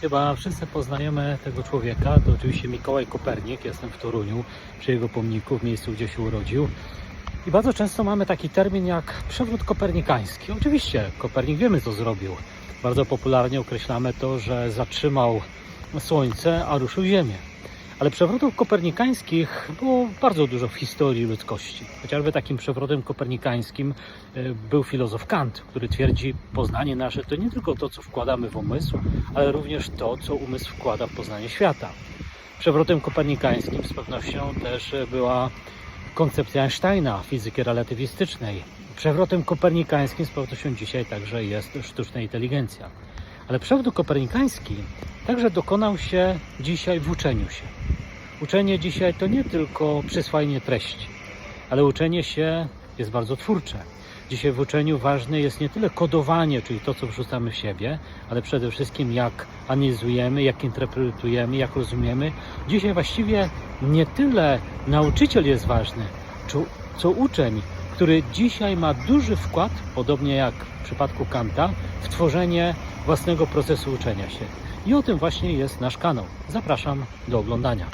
Chyba wszyscy poznajemy tego człowieka. To oczywiście Mikołaj Kopernik. Jestem w Toruniu przy jego pomniku, w miejscu, gdzie się urodził. I bardzo często mamy taki termin jak przewrót kopernikański. Oczywiście Kopernik wiemy, co zrobił. Bardzo popularnie określamy to, że zatrzymał Słońce, a ruszył Ziemię. Ale przewrotów kopernikańskich było bardzo dużo w historii ludzkości. Chociażby takim przewrotem kopernikańskim e, był filozof Kant, który twierdzi, poznanie nasze to nie tylko to, co wkładamy w umysł, ale również to, co umysł wkłada w poznanie świata. Przewrotem kopernikańskim z pewnością też była koncepcja Einsteina fizyki relatywistycznej. Przewrotem kopernikańskim z pewnością dzisiaj także jest sztuczna inteligencja. Ale przewrót kopernikański także dokonał się dzisiaj w uczeniu się. Uczenie dzisiaj to nie tylko przyswajanie treści, ale uczenie się jest bardzo twórcze. Dzisiaj w uczeniu ważne jest nie tyle kodowanie, czyli to, co wrzucamy w siebie, ale przede wszystkim jak analizujemy, jak interpretujemy, jak rozumiemy. Dzisiaj właściwie nie tyle nauczyciel jest ważny, co- uczeń, który dzisiaj ma duży wkład, podobnie jak w przypadku Kanta, w tworzenie własnego procesu uczenia się. I o tym właśnie jest nasz kanał. Zapraszam do oglądania.